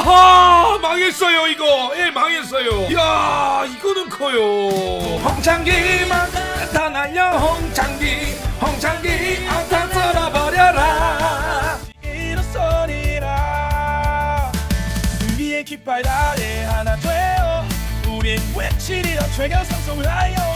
아하 망했어요 이거. 예 망했어요. 야 이거는 커요. 홍창기만 나타나려 홍창기 홍창기 안타 쓸어버려라. 일어서리라. 위의 깃발 아래 하나 돼요 우린 외치리라 최강 상성 라이온즈 오.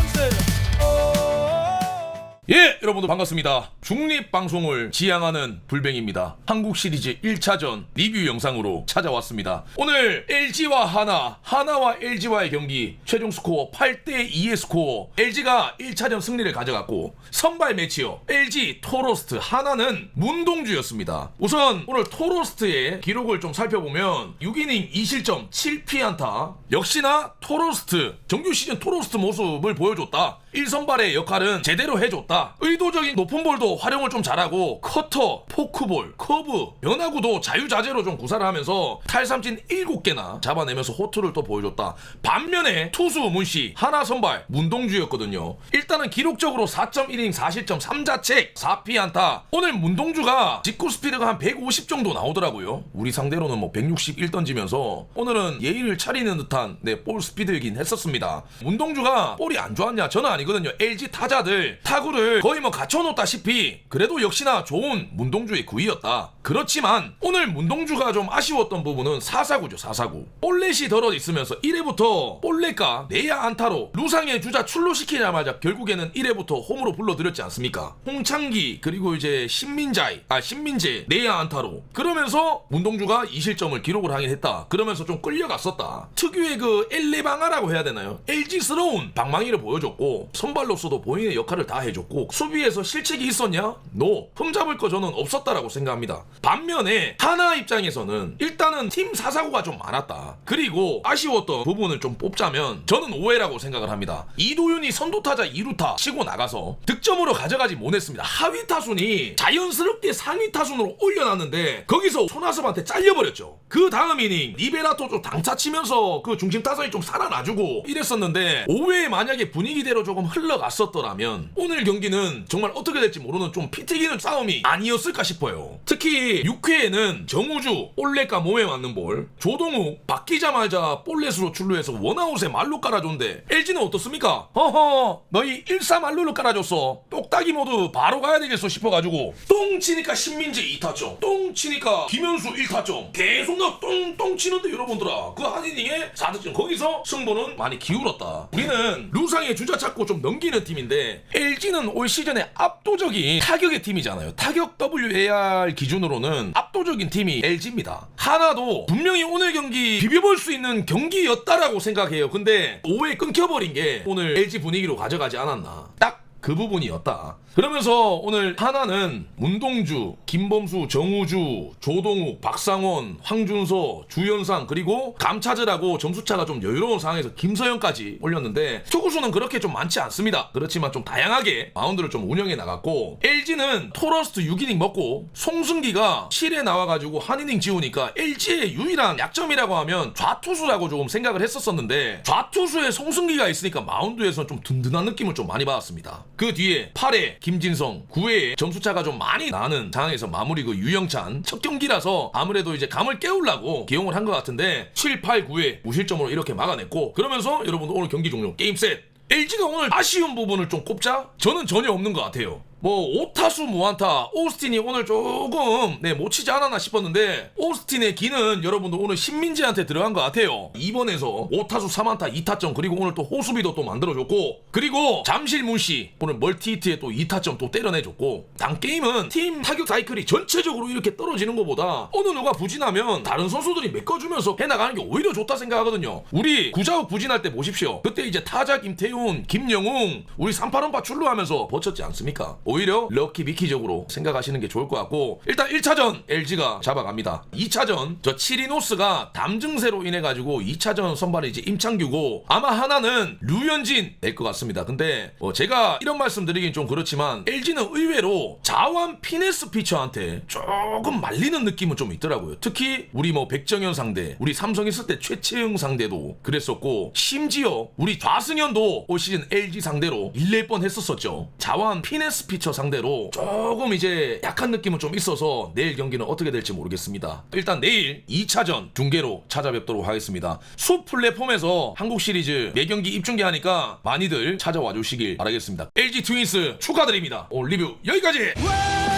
예 여러분들 반갑습니다. 중립방송을 지향하는 불뱅입니다. 한국 시리즈 1차전 리뷰 영상으로 찾아왔습니다. 오늘 LG와 하나 하나와 LG와의 경기 최종 스코어 8대 2의 스코어. LG가 1차전 승리를 가져갔고 선발 매치요 LG 토로스트 하나는 문동주였습니다. 우선 오늘 토로스트의 기록을 좀 살펴보면 6이닝 2실점 7피안타. 역시나 토로스트 정규 시즌 토로스트 모습을 보여줬다 1선발의 역할은 제대로 해줬다. 의도적인 높은 볼도 활용을 좀 잘하고 커터, 포크볼, 커브, 변화구도 자유자재로 좀 구사를 하면서 탈삼진 7개나 잡아내면서 호투를 또 보여줬다. 반면에 투수 문씨 하나 선발 문동주였거든요. 일단은 기록적으로 4.1이닝 4실점 3자책 4피안타 오늘 문동주가 직구 스피드가 한 150 정도 나오더라고요. 우리 상대로는 뭐 161 던지면서 오늘은 예의를 차리는 듯한 네, 볼 스피드이긴 했었습니다. 문동주가 볼이 안 좋았냐? 저는 거든요. LG 타자들 타구를 거의 뭐 갖춰놓다시피 그래도 역시나 좋은 문동주의 구위였다. 그렇지만 오늘 문동주가 좀 아쉬웠던 부분은 사사구죠. 사사구. 볼넷이 덜어 있으면서 1회부터 볼넷과 내야 안타로 루상의 주자 출루시키자마자 결국에는 1회부터 홈으로 불러들였지 않습니까? 홍창기 그리고 이제 신민자이 아 신민재 내야 안타로 그러면서 문동주가 2실점을 기록을 하긴 했다. 그러면서 좀 끌려갔었다. 특유의 그 엘레방아라고 해야 되나요? LG스러운 방망이를 보여줬고 선발로서도 본인의 역할을 다 해줬고 수비에서 실책이 있었냐? 노. 흠잡을 거 저는 없었다라고 생각합니다. 반면에 하나 입장에서는 일단은 팀 사사구가 좀 많았다. 그리고 아쉬웠던 부분을 좀 뽑자면 저는 오해라고 생각을 합니다. 이도윤이 선두타자 2루타 치고 나가서 득점으로 가져가지 못했습니다. 하위 타순이 자연스럽게 상위 타순으로 올려놨는데 거기서 손아섭한테 잘려버렸죠. 그 다음 이닝 리베라토 좀 당차 치면서 그 중심 타선이 좀 살아나주고 이랬었는데 5회에 만약에 분위기대로 조금 흘러갔었더라면 오늘 경기는 정말 어떻게 될지 모르는 좀 피튀기는 싸움이 아니었을까 싶어요. 특히 6회에는 정우주 볼넷과 몸에 맞는 볼 조동욱 바뀌자마자 볼넷으로 출루해서 원아웃에 말로 깔아줬는데 LG는 어떻습니까? 허허 너희 1사 말로를 깔아줬어 똑딱이 모드 바로 가야 되겠어 싶어가지고 똥 치니까 신민재 2타점 똥 치니까 김현수 1타점 계속 나 똥똥 치는데 여러분들아 그 한 이닝에 4득점 거기서 승부는 많이 기울었다 우리는 루상의 주자 찾고 좀 넘기는 팀인데 LG는 올 시즌에 압도적인 타격의 팀이잖아요. 타격 WAR 기준으로는 압도적인 팀이 LG입니다. 하나도 분명히 오늘 경기 비벼볼 수 있는 경기였다라고 생각해요. 근데 5회 끊겨버린 게 오늘 LG 분위기로 가져가지 않았나. 딱 그 부분이었다. 그러면서 오늘 하나는 문동주, 김범수, 정우주, 조동욱, 박상원, 황준서, 주현상 그리고 감차즈라고 점수차가 좀 여유로운 상황에서 김서영까지 올렸는데 투구수는 그렇게 좀 많지 않습니다. 그렇지만 좀 다양하게 마운드를 좀 운영해 나갔고 LG는 토러스트 6이닝 먹고 송승기가 실에 나와가지고 한 이닝 지우니까 LG의 유일한 약점이라고 하면 좌투수라고 조금 생각을 했었었는데 좌투수에 송승기가 있으니까 마운드에서 좀 든든한 느낌을 좀 많이 받았습니다. 그 뒤에 8회 김진성, 9회에 점수차가 좀 많이 나는 상황에서 마무리 그 유영찬 첫 경기라서 아무래도 이제 감을 깨우려고 기용을 한 것 같은데 7, 8, 9회 무실점으로 이렇게 막아냈고 그러면서 여러분들 오늘 경기 종료 게임 셋 LG가 오늘 아쉬운 부분을 좀 꼽자? 저는 전혀 없는 것 같아요. 뭐 오타수 무안타 오스틴이 오늘 조금 네, 못 치지 않았나 싶었는데 오스틴의 기는 여러분들 오늘 신민재한테 들어간 것 같아요. 2번에서 오타수 3안타 2타점 그리고 오늘 또 호수비도 또 만들어줬고 그리고 잠실문씨 오늘 멀티히트에 또 2타점 또 때려내줬고 당 게임은 팀 타격 사이클이 전체적으로 이렇게 떨어지는 것보다 어느 누가 부진하면 다른 선수들이 메꿔주면서 해나가는 게 오히려 좋다 생각하거든요. 우리 구자욱 부진할 때 보십시오. 그때 이제 타자 김태훈 김영웅 우리 38원파 출루하면서 버텼지 않습니까 오히려 럭키 미키적으로 생각하시는 게 좋을 것 같고 일단 1차전 LG가 잡아갑니다. 2차전 저 치리노스가 담 증세로 인해 가지고 2차전 선발이 이제 임창규고 아마 하나는 류현진 될 것 같습니다. 근데 뭐 제가 이런 말씀 드리긴 좀 그렇지만 LG는 의외로 자완 피네스 피처한테 조금 말리는 느낌은 좀 있더라고요. 특히 우리 뭐 백정현 상대, 우리 삼성 있을 때 최채영 상대도 그랬었고 심지어 우리 좌승현도 올 시즌 LG 상대로 일낼 뻔 했었었죠. 자완 피네스 피처 피처 상대로 조금 이제 약한 느낌은 좀 있어서 내일 경기는 어떻게 될지 모르겠습니다. 일단 내일 2차전 중계로 찾아뵙도록 하겠습니다. 수 플랫폼에서 한국 시리즈 매경기 입중계 하니까 많이들 찾아와 주시길 바라겠습니다. LG 트윈스 축하드립니다. 오늘 리뷰 여기까지!